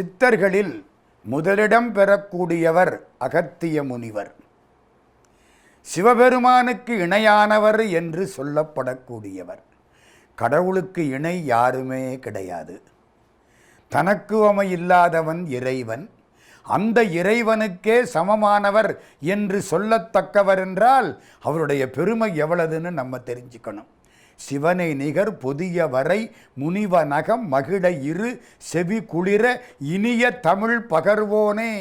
சித்தர்களில் முதலிடம் பெறக்கூடியவர் அகத்திய முனிவர். சிவபெருமானுக்கு இணையானவர் என்று சொல்லப்படக்கூடியவர். கடவுளுக்கு இணை யாருமே கிடையாது. தனக்கு இல்லாதவன் இறைவன். அந்த இறைவனுக்கே சமமானவர் என்று சொல்லத்தக்கவர் என்றால் அவருடைய பெருமை எவ்வளவுன்னு நம்ம தெரிஞ்சுக்கணும். சிவனை நிகர் பொதிய வரை முனிவ நகம் மகிழ இரு செவி குளிர இனிய தமிழ் பகர்வோனே.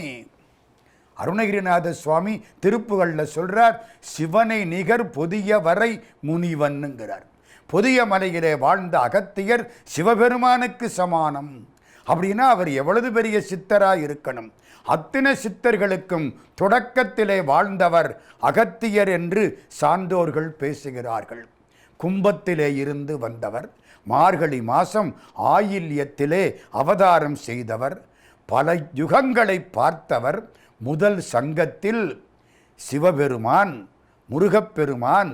அருணகிரிநாத சுவாமி திருப்புகளில் சொல்கிறார் சிவனை நிகர் புதிய வரை முனிவன்னுங்கிறார். புதிய மலையிலே வாழ்ந்த அகத்தியர் சிவபெருமானுக்கு சமானம். அப்படின்னா அவர் எவ்வளவு பெரிய சித்தராக இருக்கணும். அத்தனை சித்தர்களுக்கும் தொடக்கத்திலே வாழ்ந்தவர் அகத்தியர் என்று சான்றோர்கள் பேசுகிறார்கள். கும்பத்திலே இருந்து வந்தவர் மார்கழி மாதம் ஆயில்யத்திலே அவதாரம் செய்தவர் பல யுகங்களை பார்த்தவர் முதல் சங்கத்தில் சிவபெருமான் முருகப்பெருமான்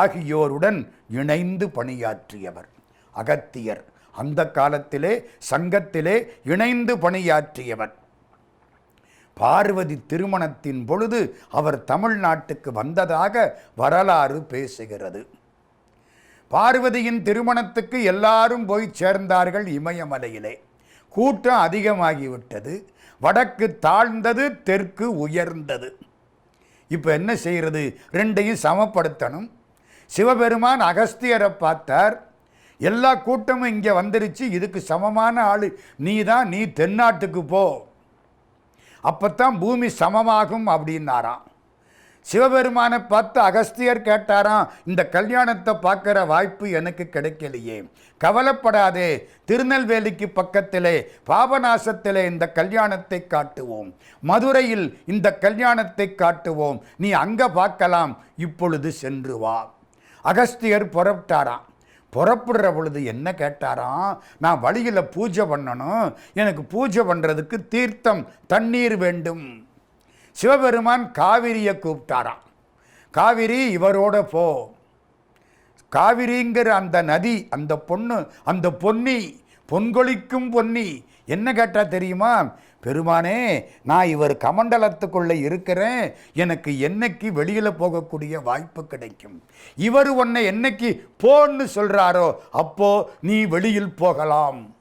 ஆகியோருடன் இணைந்து பணியாற்றியவர். அகத்தியர் அந்த காலத்திலே சங்கத்திலே இணைந்து பணியாற்றியவர். பார்வதி திருமணத்தின் பொழுது அவர் தமிழ்நாட்டுக்கு வந்ததாக வரலாறு பேசுகிறது. பார்வதியின் திருமணத்துக்கு எல்லாரும் போய் சேர்ந்தார்கள் இமயமலையிலே. கூட்டம் அதிகமாகிவிட்டது. வடக்கு தாழ்ந்தது தெற்கு உயர்ந்தது. இப்போ என்ன செய்கிறது? ரெண்டையும் சமப்படுத்தணும். சிவபெருமான் அகஸ்தியரை பார்த்தார். எல்லா கூட்டமும் இங்கே வந்துருச்சு. இதுக்கு சமமான ஆள். நீ தான் நீ தென்னாட்டுக்கு போ. அப்போத்தான் பூமி சமமாகும் அப்படின்னாராம். சிவபெருமானை பார்த்து அகஸ்தியர் கேட்டாராம் இந்த கல்யாணத்தை பார்க்குற வாய்ப்பு எனக்கு கிடைக்கலையே. கவலைப்படாதே. திருநெல்வேலிக்கு பக்கத்திலே பாபநாசத்திலே இந்த கல்யாணத்தை காட்டுவோம். மதுரையில் இந்த கல்யாணத்தை காட்டுவோம். நீ அங்கே பார்க்கலாம். இப்பொழுது சென்று வா. அகஸ்தியர் புறப்பட்டாராம். புறப்படுற பொழுது என்ன கேட்டாராம் நான் வழியில் பூஜை பண்ணணும். எனக்கு பூஜை பண்ணுறதுக்கு தீர்த்தம் தண்ணீர் வேண்டும். சிவபெருமான் காவிரியை கூப்பிட்டாராம். காவிரி இவரோட போ. காவிரிங்கிற அந்த நதி அந்த பொண்ணு அந்த பொன்னி பொன்கொழிக்கும் பொன்னி என்ன கேட்டால் தெரியுமா? பெருமானே நான் இவர் கமண்டலத்துக்குள்ளே இருக்கிறேன். எனக்கு என்னைக்கு வெளியில் போகக்கூடிய வாய்ப்பு கிடைக்கும்? இவர் உன்னை என்னைக்கு போன்னு சொல்கிறாரோ அப்போ நீ வெளியில் போகலாம்.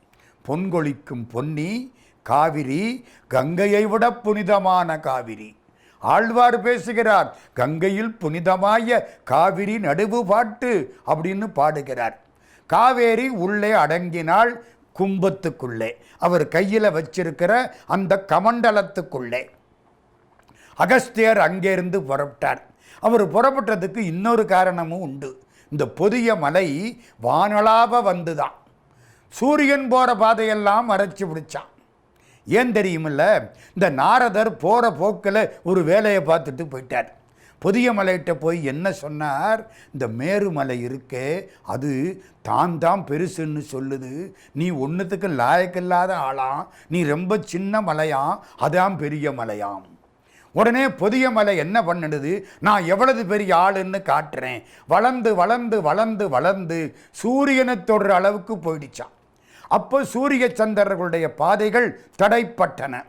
பொன்கொழிக்கும் பொன்னி காவிரி கங்கையை விட புனிதமான காவிரி. ஆழ்வார் பேசுகிறார் கங்கையில் புனிதமாய காவிரி நடுவு பாட்டு அப்படின்னு பாடுகிறார். காவேரி உள்ளே அடங்கினால் கும்பத்துக்குள்ளே. அவர் கையில் வச்சிருக்கிற அந்த கமண்டலத்துக்குள்ளே. அகஸ்தியர் அங்கேருந்து புறப்பட்டார். அவர் புறப்பட்டதுக்கு இன்னொரு காரணமும் உண்டு. இந்த புதிய மலை வானளாவ வந்துதான். சூரியன் போகிற பாதையெல்லாம் மறைச்சி பிடிச்சான். ஏன் தெரியுமில்ல? இந்த நாரதர் போகிற போக்கில் ஒரு வேலையை பார்த்துட்டு போயிட்டார். புதிய மலைகிட்ட போய் என்ன சொன்னார்? இந்த மேருமலை இருக்கே அது தான் தான் பெருசுன்னு சொல்லுது. நீ ஒன்றுத்துக்கு லாயக்கில்லாத ஆளாம். நீ ரொம்ப சின்ன மலையாம் அதான் பெரிய மலையாம். உடனே புதிய மலை என்ன பண்ணுது? நான் எவ்வளவு பெரிய ஆளுன்னு காட்டுறேன். வளர்ந்து வளர்ந்து வளர்ந்து வளர்ந்து சூரியனை தொடுற அளவுக்கு போயிடுச்சான் அப்போ சூரிய சந்திரர்களுடைய பாதைகள் தடைப்பட்டன.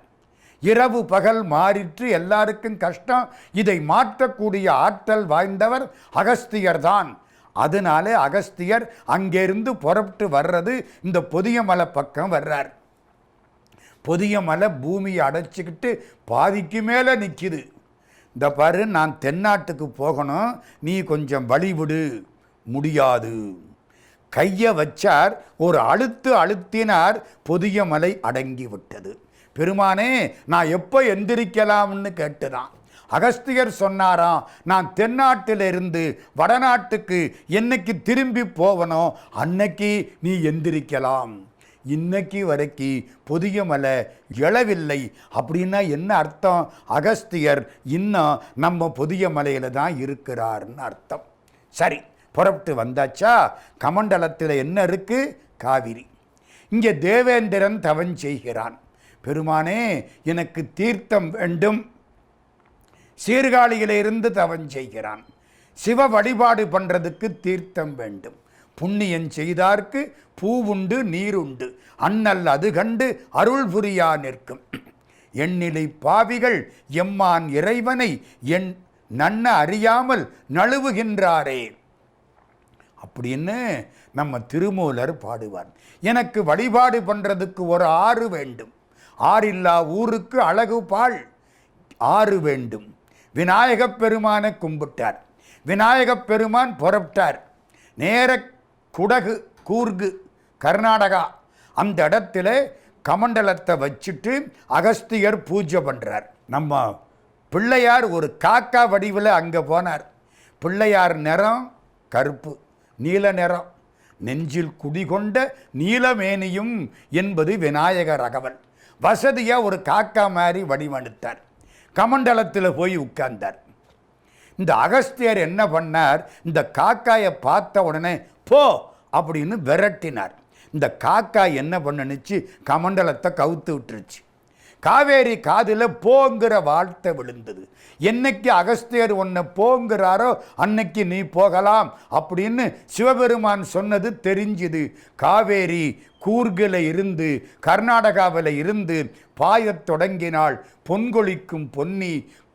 இரவு பகல் மாறிற்று எல்லாருக்கும் கஷ்டம். இதை மாற்றக்கூடிய ஆற்றல் வாய்ந்தவர் அகஸ்தியர் தான். அதனாலே அகஸ்தியர் அங்கேருந்து புறப்பட்டு வர்றது இந்த புதிய மலை பக்கம் வர்றார். புதிய மலை பூமியை அடைச்சிக்கிட்டு பாதிக்கு மேலே நிற்கிது இந்த பாரு நான் தென்னாட்டுக்கு போகணும். நீ கொஞ்சம் வழி விடு. முடியாது. கையை வச்சார் ஒரு அழுத்து அழுத்தினார் புதிய மலை அடங்கி விட்டது பெருமானே நான் எப்போ எந்திரிக்கலாம்னு கேட்டுதான். அகஸ்தியர் சொன்னாராம் நான் தென்னாட்டிலிருந்து வடநாட்டுக்கு என்னைக்கு திரும்பி போவனோ அன்னைக்கு நீ எந்திரிக்கலாம். இன்னைக்கு வரைக்கு புதிய மலை எழவில்லை. அப்படின்னா என்ன அர்த்தம்? அகஸ்தியர் இன்னும் நம்ம புதிய மலையில் தான் இருக்கிறார்னு அர்த்தம். சரி புறப்பட்டு வந்தாச்சா? கமண்டலத்தில் என்ன இருக்கு? காவிரி. இங்கே தேவேந்திரன் தவன் செய்கிறான். பெருமானே எனக்கு தீர்த்தம் வேண்டும். சீர்காழியிலிருந்து தவன் செய்கிறான். சிவ வழிபாடு பண்ணுறதுக்கு தீர்த்தம் வேண்டும். புண்ணியன் செய்தார்க்கு பூவுண்டு நீருண்டு. அண்ணல் அது கண்டு அருள் புரியா நிற்கும். எண்ணிலை பாவிகள் எம்மான் இறைவனை என் நன்ன அறியாமல் நழுவுகின்றாரே. அப்படின்னு நம்ம திருமூலர் பாடுவார். எனக்கு வழிபாடு பண்ணுறதுக்கு ஒரு ஆறு வேண்டும். ஆறில்லா ஊருக்கு அழகு பால் ஆறு வேண்டும். விநாயகப் பெருமானை கும்பிட்டார். விநாயகப் பெருமான் புறப்பட்டார். நேர குடகு கூர்கு கர்நாடகா அந்த இடத்துல கமண்டலத்தை வச்சுட்டு அகஸ்தியர் பூஜை பண்ணுறார் நம்ம பிள்ளையார் ஒரு காக்கா வடிவில் அங்கே போனார். பிள்ளையார் நிறம் கருப்பு. நீல நிறம். நெஞ்சில் குடிகொண்ட நீலமேனியும் என்பது விநாயகர் ரகவன். வசதியாக ஒரு காக்கா மாதிரி வடிவெடுத்தார். கமண்டலத்தில் போய் உட்கார்ந்தார். இந்த அகஸ்தியர் என்ன பண்ணார்? இந்த காக்காயை பார்த்த உடனே போ! அப்படின்னு விரட்டினார். இந்த காக்கா என்ன பண்ணுனுச்சு? கமண்டலத்தை கவுத்து விட்டுருச்சு. காவேரி காதில் போங்கிற வார்த்தை விழுந்தது. என்னைக்கு அகஸ்தியர் உன்னை போங்கிறாரோ அன்னைக்கு நீ போகலாம் அப்படின்னு சிவபெருமான் சொன்னது தெரிஞ்சுது. காவேரி கூர்கில் இருந்து கர்நாடகாவில் இருந்து பாயத் தொடங்கினால் பொன்கொழிக்கும் பொன்னி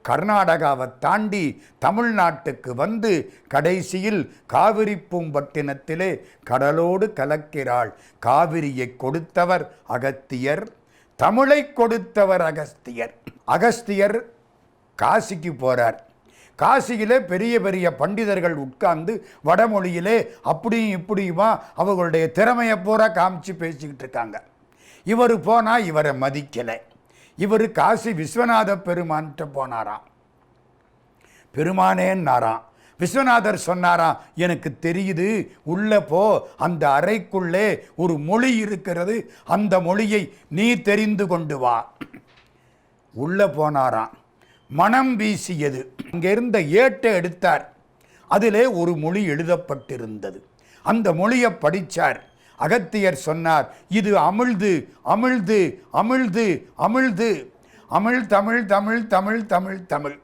கர்நாடகாவை தாண்டி தமிழ்நாட்டுக்கு வந்து கடைசியில் காவிரி பூம்பட்டினத்திலே கடலோடு கலக்கிறாள். காவிரியை கொடுத்தவர் அகத்தியர். தமிழை கொடுத்தவர் அகஸ்தியர். அகஸ்தியர் காசிக்கு போகிறார் காசியிலே பெரிய பெரிய பண்டிதர்கள் உட்கார்ந்து வடமொழியிலே அப்படியும் இப்படியுமா அவர்களுடைய திறமையை பூரா காமிச்சு பேசிக்கிட்டு இருக்காங்க. இவர் போனால் இவரை மதிக்கலை. இவர் காசி விஸ்வநாத பெருமான்கிட்ட போனாராம். பெருமானேன்னாராம். விஸ்வநாதர் சொன்னாராம் எனக்கு தெரியுது. உள்ள போ. அந்த அறைக்குள்ளே ஒரு மொழி இருக்கிறது. அந்த மொழியை நீ தெரிந்து கொண்டு வா. உள்ளே போனாராம். மனம் வீசியது. அங்கே இருந்த ஏட்டை எடுத்தார். அதிலே ஒரு மொழி எழுதப்பட்டிருந்தது. அந்த மொழியை படித்தார் அகத்தியர் சொன்னார் இது அமிழ்து அமிழ்து அமிழ்து அமிழ்து. அமிழ் தமிழ் தமிழ் தமிழ் தமிழ் தமிழ்.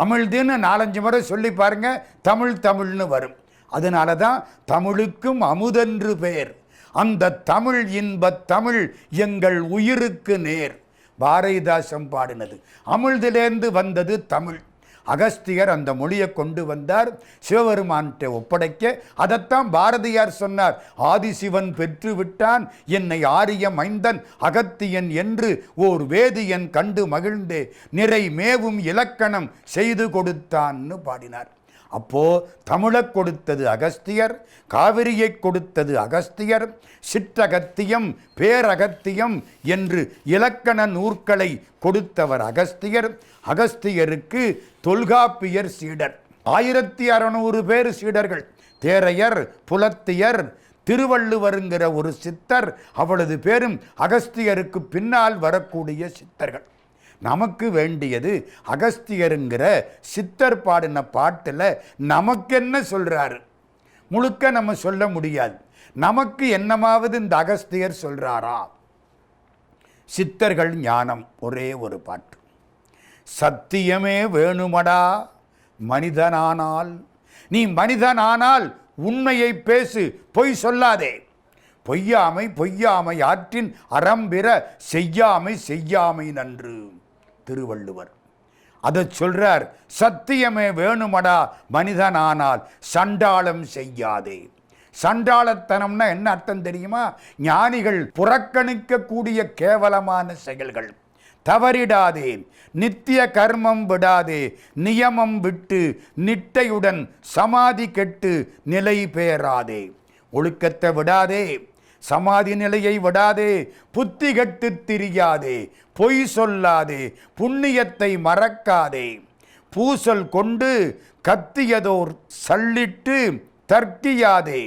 அமிழ்துன்னு நாலஞ்சு முறை சொல்லி பாருங்கள் தமிழ் தமிழ்னு வரும். அதனால தான் தமிழுக்கும் அமுதென்று பெயர். அந்த தமிழ் இன்பத் தமிழ் எங்கள் உயிருக்கு நேர். பாரதிதாசம் பாடினது. அமிழ்திலேருந்து வந்தது தமிழ். அகஸ்தியர் அந்த மொழியை கொண்டு வந்தார். சிவபெருமான்கிட்ட ஒப்படைக்க. அதைத்தான் பாரதியார் சொன்னார். ஆதிசிவன் பெற்று விட்டான். என்னை ஆரிய மைந்தன். அகத்தியன் என்று ஓர் வேதியன் கண்டு மகிழ்ந்தே. நிறை மேவும் இலக்கணம் செய்து கொடுத்தான்னு பாடினார். அப்போ தமிழக் கொடுத்தது அகஸ்தியர் காவிரியை கொடுத்தது அகஸ்தியர் சிற்றகத்தியம் பேரகத்தியம் என்று இலக்கண நூற்களை கொடுத்தவர் அகஸ்தியர். அகஸ்தியருக்கு தொல்காப்பியர் சீடர். ஆயிரத்தி அறநூறு பேர் சீடர்கள். தேரையர் புலத்தியர் திருவள்ளுவருங்கிற ஒரு சித்தர். அவளது பேரும் அகஸ்தியருக்கு பின்னால் வரக்கூடிய சித்தர்கள். நமக்கு வேண்டியது அகஸ்தியருங்கிற சித்தர் பாடின பாட்டில் நமக்கென்ன சொல்கிறாரு முழுக்க நம்ம சொல்ல முடியாது. நமக்கு என்னமாவது இந்த அகஸ்தியர் சொல்கிறாரா சித்தர்கள் ஞானம் ஒரே ஒரு பாட்டு. சத்தியமே வேணுமடா மனிதனானால். நீ மனிதனானால் உண்மையை பேசு பொய் சொல்லாதே. பொய்யாமை பொய்யாமை ஆற்றின் அறம்பிற செய்யாமை செய்யாமை நன்று. திருவள்ளுவர். அதை சொல்கிறார் சத்தியமே வேணுமடா மனிதனானால் சண்டாளம் செய்யாதே. சண்டாளத்தனம்னா என்ன அர்த்தம் தெரியுமா? ஞானிகள் புறக்கணிக்கக்கூடிய கேவலமான செயல்கள். தவறிடாதே நித்திய கர்மம் விடாதே நியமம் விட்டு நிட்டையுடன் சமாதி கெட்டு நிலை பெயராதே ஒழுக்கத்தை விடாதே. சமாதி நிலையை விடாதே புத்தி கட்டு திரியாதே பொய் சொல்லாதே புண்ணியத்தை மறக்காதே. பூசல் கொண்டு கத்தியதோர் சல்லிட்டு தர்க்கியாதே.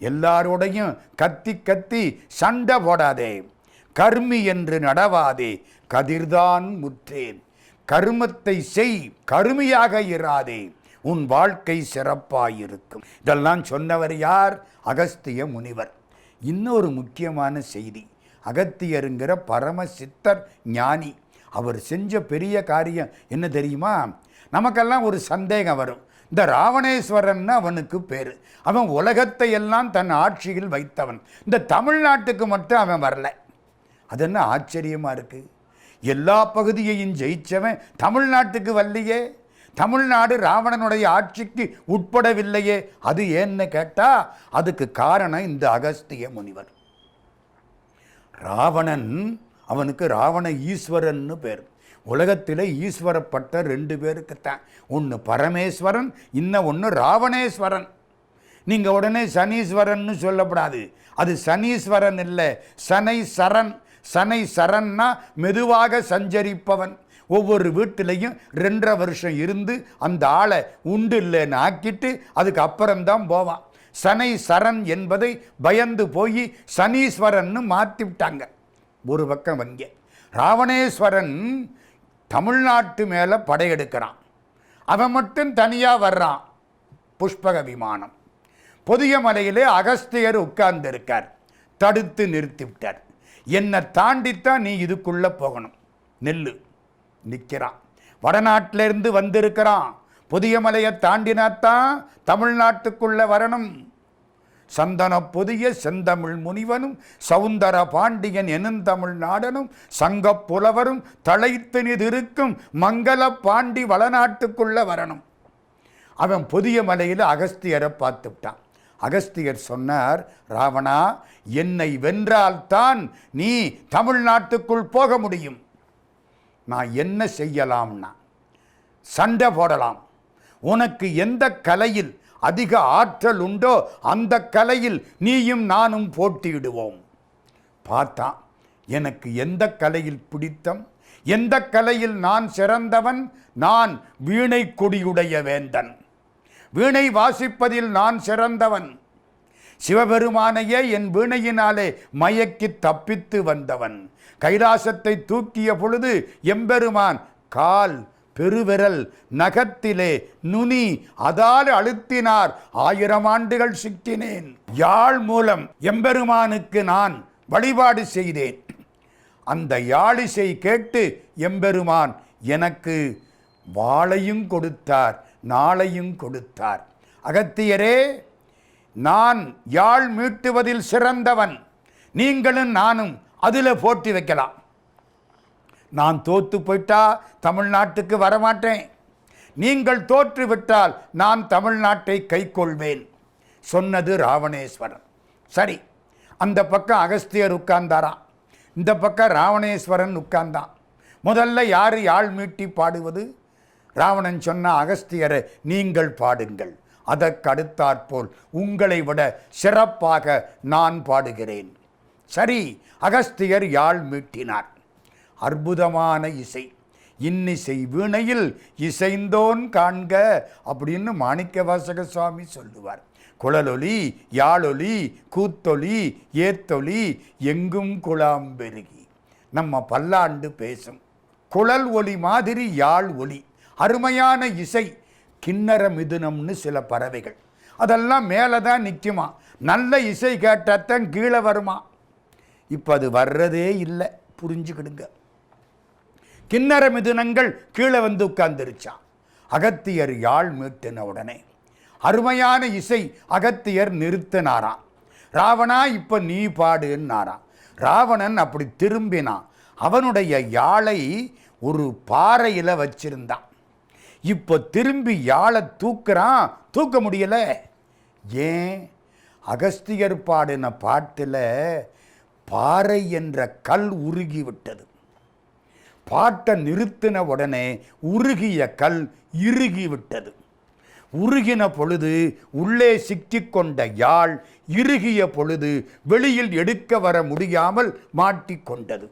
எல்லாரோடையும் கத்தி கத்தி சண்டை போடாதே. கர்மி என்று நடவாதே கதிர்தான் முற்றேன். கருமத்தை செய் கருமியாக இராதே. உன் வாழ்க்கை சிறப்பாயிருக்கும். இதெல்லாம் சொன்னவர் யார்? அகஸ்திய முனிவர். இன்னொரு முக்கியமான செய்தி. அகத்தியருங்கிற பரம சித்தர் ஞானி. அவர் செஞ்ச பெரிய காரியம் என்ன தெரியுமா? நமக்கெல்லாம் ஒரு சந்தேகம் வரும். இந்த ராவணேஸ்வரன் அவனுக்கு பேர். அவன் உலகத்தை எல்லாம் தன் ஆட்சியில் வைத்தவன். இந்த தமிழ்நாட்டுக்கு மட்டும் அவன் வரல. அது என்ன ஆச்சரியமாக இருக்குது எல்லா பகுதியையும் ஜெயித்தவன் தமிழ்நாட்டுக்கு வரலையே. தமிழ்நாடு ராவணனுடைய ஆட்சிக்கு உட்படவில்லையே. அது ஏன்னு கேட்டால் அதுக்கு காரணம் இந்த அகஸ்திய முனிவர். ராவணன் அவனுக்கு ராவண ஈஸ்வரன்னு பேர். உலகத்தில் ஈஸ்வரப்பட்ட ரெண்டு பேருக்குத்தான். ஒன்று பரமேஸ்வரன் இன்னும் ஒன்று ராவணேஸ்வரன். நீங்கள் உடனே சனீஸ்வரன்னு சொல்லப்படாது. அது சனீஸ்வரன் இல்லை சனை சரண். சனை சரன்னா மெதுவாக சஞ்சரிப்பவன். ஒவ்வொரு வீட்டிலையும் ரெண்டரை வருஷம் இருந்து அந்த ஆளை உண்டு இல்லைன்னு ஆக்கிட்டு அதுக்கு அப்புறம்தான் போவான். சனை சரண் என்பதை பயந்து போய் சனீஸ்வரன்னு மாற்றி விட்டாங்க ஒரு பக்கம் வங்க ராவணேஸ்வரன் தமிழ்நாட்டு மேலே படையெடுக்கிறான் அவன் மட்டும் தனியாக வர்றான். புஷ்பக விமானம். புதிய மலையிலே அகஸ்தியர் உட்கார்ந்து இருக்கார் தடுத்து நிறுத்தி விட்டார் என்னை தாண்டித்தான் நீ இதுக்குள்ளே போகணும். நெல்லு. நிற்கிறான். வடநாட்டிலிருந்து வந்திருக்கிறான். புதிய மலையை தாண்டினாத்தான் தமிழ்நாட்டுக்குள்ளே வரணும். சந்தன புதிய செந்தமிழ் முனிவனும் சவுந்தர பாண்டியன் எனுந்தமிழ் நாடனும் சங்கப் புலவரும் தழைத்து நிதிருக்கும் மங்கள பாண்டி வளநாட்டுக்குள்ளே வரணும். அவன் புதிய மலையில் அகஸ்தியரை பார்த்துட்டான் அகஸ்தியர் சொன்னார் ராவணா என்னை வென்றால்தான் நீ தமிழ்நாட்டுக்குள் போக முடியும். நான் என்ன செய்யலாம்னா சண்டை போடலாம். உனக்கு எந்த கலையில் அதிக ஆற்றல் உண்டோ அந்த கலையில் நீயும் நானும் போட்டியிடுவோம். பார்த்தான் எனக்கு எந்த கலையில் பிடித்தம்? எந்த கலையில் நான் சிறந்தவன்? நான் வீணை கொடியுடைய வேந்தன். வீணை வாசிப்பதில் நான் சிறந்தவன். சிவபெருமானையே என் வீணையினாலே மயக்கி தப்பித்து வந்தவன். கைலாசத்தை தூக்கிய பொழுது எம்பெருமான் கால் பெருவிரல் நகத்திலே நுனி அதால் அழுத்தினார். ஆயிரம் ஆண்டுகள் சிக்கினேன். யாழ் மூலம் எம்பெருமானுக்கு நான் வழிபாடு செய்தேன். அந்த யாழிசை கேட்டு எம்பெருமான் எனக்கு வாளையும் கொடுத்தார் நாளையும் கொடுத்தார். அகத்தியரே நான் யாழ் மீட்டுவதில் சிறந்தவன். நீங்களும் நானும் அதில் போட்டி வைக்கலாம். நான் தோத்து போயிட்டா தமிழ்நாட்டுக்கு வரமாட்டேன். நீங்கள் தோற்றுவிட்டால் நான் தமிழ்நாட்டை கைக்கொள்வேன். சொன்னது ராவணேஸ்வரன். சரி அந்த பக்கம் அகஸ்தியர் உட்கார்ந்தாராம். இந்த பக்கம் ராவணேஸ்வரன் உட்கார்ந்தான். முதல்ல யார் யாழ் மீட்டி பாடுவது? ராவணன் சொன்ன அகஸ்தியரை நீங்கள் பாடுங்கள். அதற்கடுத்தாற்போல் உங்களை விட சிறப்பாக நான் பாடுகிறேன். சரி அகஸ்தியர் யாழ் மீட்டினார். அற்புதமான இசை. இன்னிசை வீணையில் இசைந்தோன் காண்க அப்படின்னு மாணிக்க வாசக சுவாமி சொல்லுவார். குழலொலி யாழொலி கூத்தொலி ஏத்தொலி எங்கும் குழாம் பெருகி. நம்ம பல்லாண்டு பேசும். குழல் ஒலி மாதிரி யாழ் ஒலி. அருமையான இசை. கிண்ணற மிதுனம்னு சில பறவைகள். அதெல்லாம் மேலே தான் நிற்குமா நல்ல இசை கேட்டத்தான் கீழே வருமா? இப்போ அது வர்றதே இல்லை. புரிஞ்சுக்கிடுங்க. கிண்ணற மிதுனங்கள் கீழே வந்து உட்கார்ந்துருச்சான் அகத்தியர் யாழ் மீட்டின உடனே. அருமையான இசை அகத்தியர் நிறுத்தினாராம். ராவணா இப்போ நீ பாடுன்னாராம். ராவணன் அப்படி திரும்பினான். அவனுடைய யாழை ஒரு பாறையில் வச்சிருந்தான். இப்போ திரும்பி யாழை தூக்குறான்? தூக்க முடியலை. ஏன்? அகஸ்தியர் பாடின பாட்டில் பாறை என்ற கல் உருகி விட்டது. பாட்டை நிறுத்தின உடனே உருகிய கல் இறுகி விட்டது. உருகின பொழுது உள்ளே சிக்கிக்கொண்ட யாழ் இறுகிய பொழுது வெளியில் எடுக்க வர முடியாமல் மாட்டிக்கொண்டது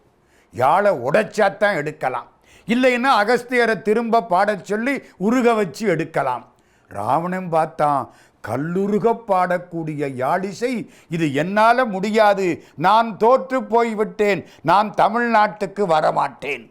யாழை உடைச்சாத்தான் எடுக்கலாம். இல்லைன்னா அகஸ்தியரை திரும்ப பாடச் சொல்லி உருக வச்சு எடுக்கலாம். ராவணன் பார்த்தான் கல்லுருக பாடக்கூடிய யாழிசை இது என்னால் முடியாது. நான் தோற்று போய்விட்டேன். நான் தமிழ்நாட்டுக்கு வரமாட்டேன்.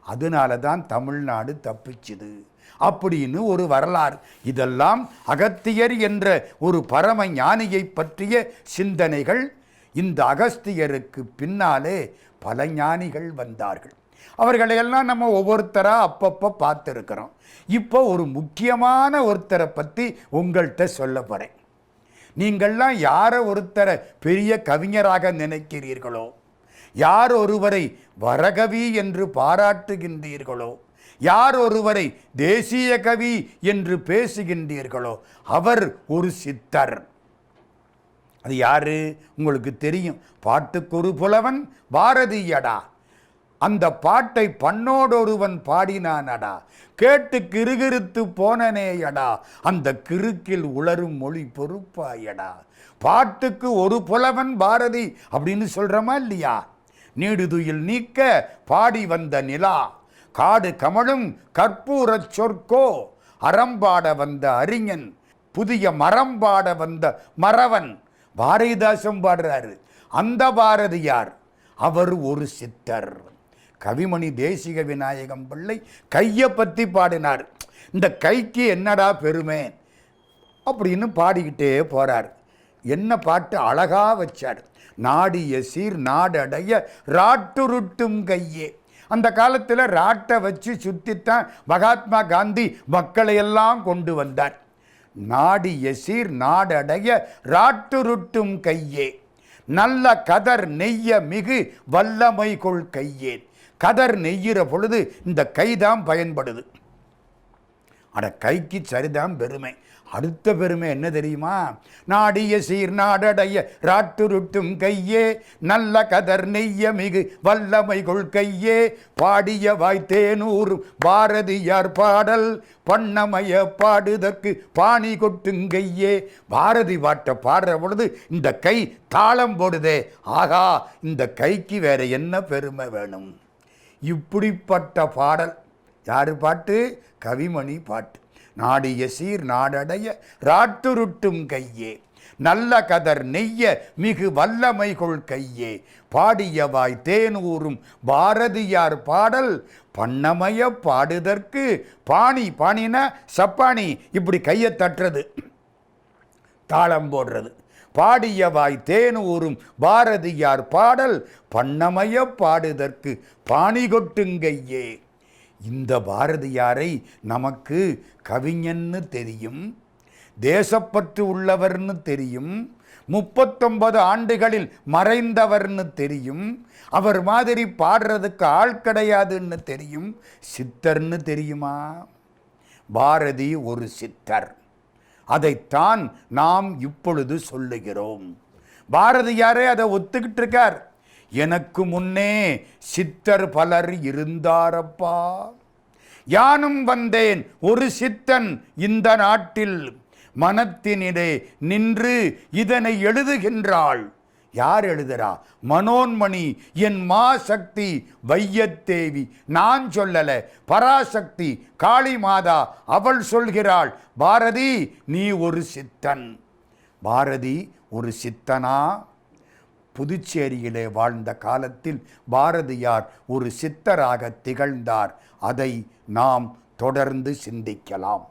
அதனால தான் தமிழ்நாடு தப்பிச்சுது. அப்படின்னு ஒரு வரலாறு. இதெல்லாம் அகத்தியர் என்ற ஒரு பரம ஞானியை பற்றிய சிந்தனைகள். இந்த அகஸ்தியருக்கு பின்னாலே பல ஞானிகள் வந்தார்கள். அவர்களையெல்லாம் நம்ம ஒவ்வொருத்தராக அப்பப்போ பார்த்துருக்குறோம். இப்போ ஒரு முக்கியமான ஒருத்தரை பற்றி உங்கள்கிட்ட சொல்ல போகிறேன் நீங்கள்லாம் யாரை ஒருத்தரை பெரிய கவிஞராக நினைக்கிறீர்களோ? யார் ஒருவரை வரகவி என்று பாராட்டுகின்றீர்களோ? யார் ஒருவரை தேசிய கவி என்று பேசுகின்றீர்களோ? அவர் ஒரு சித்தர். அது யாரு? உங்களுக்கு தெரியும். பாட்டுக்கொரு புலவன் பாரதியடா. அந்த பாட்டை பண்ணோடொருவன் பாடினானடா. கேட்டு கிருகிருத்து போனனேயடா. அந்த கிறுக்கில் உளரும் மொழி பொறுப்பாயடா. பாட்டுக்கு ஒரு புலவன் பாரதி அப்படின்னு சொல்கிறோமா இல்லையா? நீடுதுயில் நீக்க பாடி வந்த நிலா. காடு கமலும் கற்பூரச் சொற்கோ. அறம்பாட வந்த அறிஞன். புதிய மரம்பாட வந்த மறவன். பாரதிதாசம் பாடுறாரு. அந்த பாரதியார். அவர் ஒரு சித்தர். கவிமணி தேசிக விநாயகம் பிள்ளை கையை பற்றி பாடினார். இந்த கைக்கு என்னடா பெருமை? அப்படின்னு பாடிக்கிட்டே போகிறார் என்ன பாட்டு அழகா வச்சார். நாடிய சீர் நாடடைய ராட்டுருட்டும் கையே. அந்த காலத்தில் ராட்டை வச்சு சுற்றித்தான் மகாத்மா காந்தி மக்களையெல்லாம் கொண்டு வந்தார். நாடிய சீர் நாடடைய ராட்டுருட்டும் கையே. நல்ல கதர் நெய்ய மிகு வல்லமை கொள் கையே கதர் நெய்யிற பொழுது இந்த கைதான் பயன்படுது. ஆனால் கைக்கு சரிதான் பெருமை. அடுத்த பெருமை என்ன தெரியுமா? நாடிய சீர் நாடடைய ராட்டுருட்டும் கையே நல்ல கதர் நெய்ய மிகு வல்லமை கொள் கையே பாடிய வாய்த்தேனூரும் பாரதியார் பாடல் பண்ணமய பாடுதற்கு பாணி கொட்டும் கையே. பாரதி பாட்டை பாடுற பொழுது இந்த கை தாளம் போடுதே. ஆகா இந்த கைக்கு வேற என்ன பெருமை வேணும்? இப்படிப்பட்ட பாடல். யார் பாட்டு? கவிமணி பாட்டு. நாடிய சீர் நாடடைய ராட்டுருட்டும் கையே. நல்ல கதர் நெய்ய மிகு வல்லமை கொள் கையே பாடியவாய் தேனூரும் பாரதியார் பாடல். பண்ணமய பாடுதற்கு பாணி பாணினா சப்பானி இப்படி கையை தட்டுறது. தாளம் போடுறது. பாடியவாய் தேனூரும் பாரதியார் பாடல் பண்ணமய பாடுதற்கு பாணி கொட்டுங்கையே இந்த பாரதியாரை நமக்கு கவிஞன்னு தெரியும் தேசப்பற்று உள்ளவர்னு தெரியும் முப்பத்தொன்பது ஆண்டுகளில் மறைந்தவர்னு தெரியும் அவர் மாதிரி பாடுறதுக்கு ஆள் கிடையாதுன்னு தெரியும் சித்தர்னு தெரியுமா? பாரதி ஒரு சித்தர். அதைத்தான் நாம் இப்பொழுது சொல்லுகிறோம். பாரதியாரே அதை ஒத்துக்கிட்டு இருக்கார் எனக்கு முன்னே சித்தர் பலர் இருந்தாரப்பா. யானும் வந்தேன் ஒரு சித்தன் இந்த நாட்டில் மனத்தினிடே நின்று இதனை எழுதுகின்றாள். யார் எழுதுறா? மனோன்மணி என் மா சக்தி வையத்தேவி நான் சொல்லலை. பராசக்தி காளி மாதா அவள் சொல்கிறாள். பாரதி நீ ஒரு சித்தன். பாரதி ஒரு சித்தனா? புதுச்சேரியிலே வாழ்ந்த காலத்தில் பாரதியார் ஒரு சித்தராக திகழ்ந்தார். அதை நாம் தொடர்ந்து சிந்திக்கலாம்.